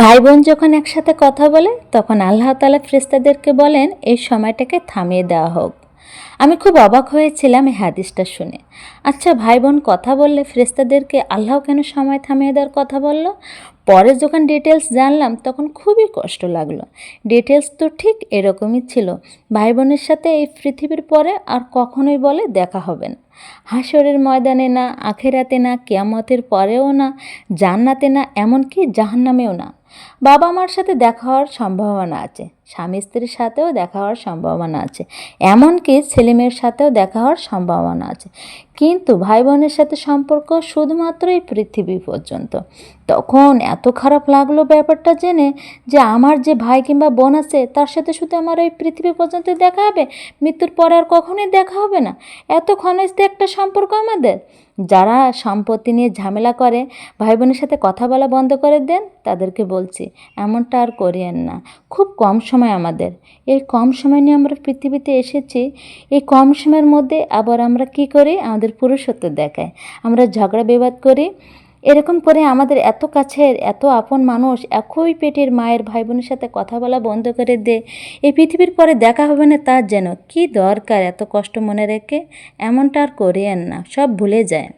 ভাই বোন যখন একসাথে কথা বলে, তখন আল্লাহ তালা ফ্রেস্তাদেরকে বলেন, এই সময়টাকে থামিয়ে দেওয়া হোক। আমি খুব অবাক হয়েছিলাম এই হাদিসটা শুনে। আচ্ছা ভাই বোন কথা বললে ফ্রেস্তাদেরকে আল্লাহ কেন সময় থামিয়ে দেওয়ার কথা বলল? পরে যখন ডিটেলস জানলাম, তখন খুবই কষ্ট লাগল। ডিটেলস তো ঠিক এরকমই ছিল। ভাই বোনের সাথে এই পৃথিবীর পরে আর কখনোই বলে দেখা হবে না। হাসরের ময়দানে না, আখেরাতে না, কেয়ামতের পরেও না, জান্নাতে না, এমনকি জাহান্নামেও না। বাবা মার সাথে দেখা হওয়ার সম্ভাবনা আছে। স্বামী স্ত্রীর সাথেও দেখা হওয়ার সম্ভাবনা আছে। এমনকি ছেলেমেয়ের সাথেও দেখা হওয়ার সম্ভাবনা আছে। কিন্তু ভাই বোনের সাথে সম্পর্ক শুধুমাত্র এই পৃথিবী পর্যন্ত। তখন এত খারাপ লাগল ব্যাপারটা জেনে যে আমার যে ভাই কিংবা বোন আছে, তার সাথে শুধু আমার ওই পৃথিবী পর্যন্ত দেখা হবে? মৃত্যুর পরে আর কখনোই দেখা হবে না? এত ঘনিষ্ঠ একটা সম্পর্ক আমাদের? যারা সম্পত্তি নিয়ে ঝামেলা করে ভাই বোনের সাথে কথা বলা বন্ধ করে দেন, তাদেরকে বলছি, এমনটা আর করিয়েন না। খুব কম সময় আমাদের। এই কম সময় নিয়ে আমরা পৃথিবীতে এসেছি, এই কম সময়ের মধ্যে আবার আমরা কি করি? আমাদের পুরুষত্ব দেখায়। আমরা ঝগড়া বিবাদ করি। এরকম করে আমাদের এত কাছের, এত আপন মানুষ একই পেটের মায়ের ভাই বোনের সাথে কথা বলা বন্ধ করে দে এই পৃথিবীর পরে দেখা হবে না তার যেন। কি দরকার এত কষ্ট মনে রেখে? এমনটা আর করিয়েন না। সব ভুলে যায়।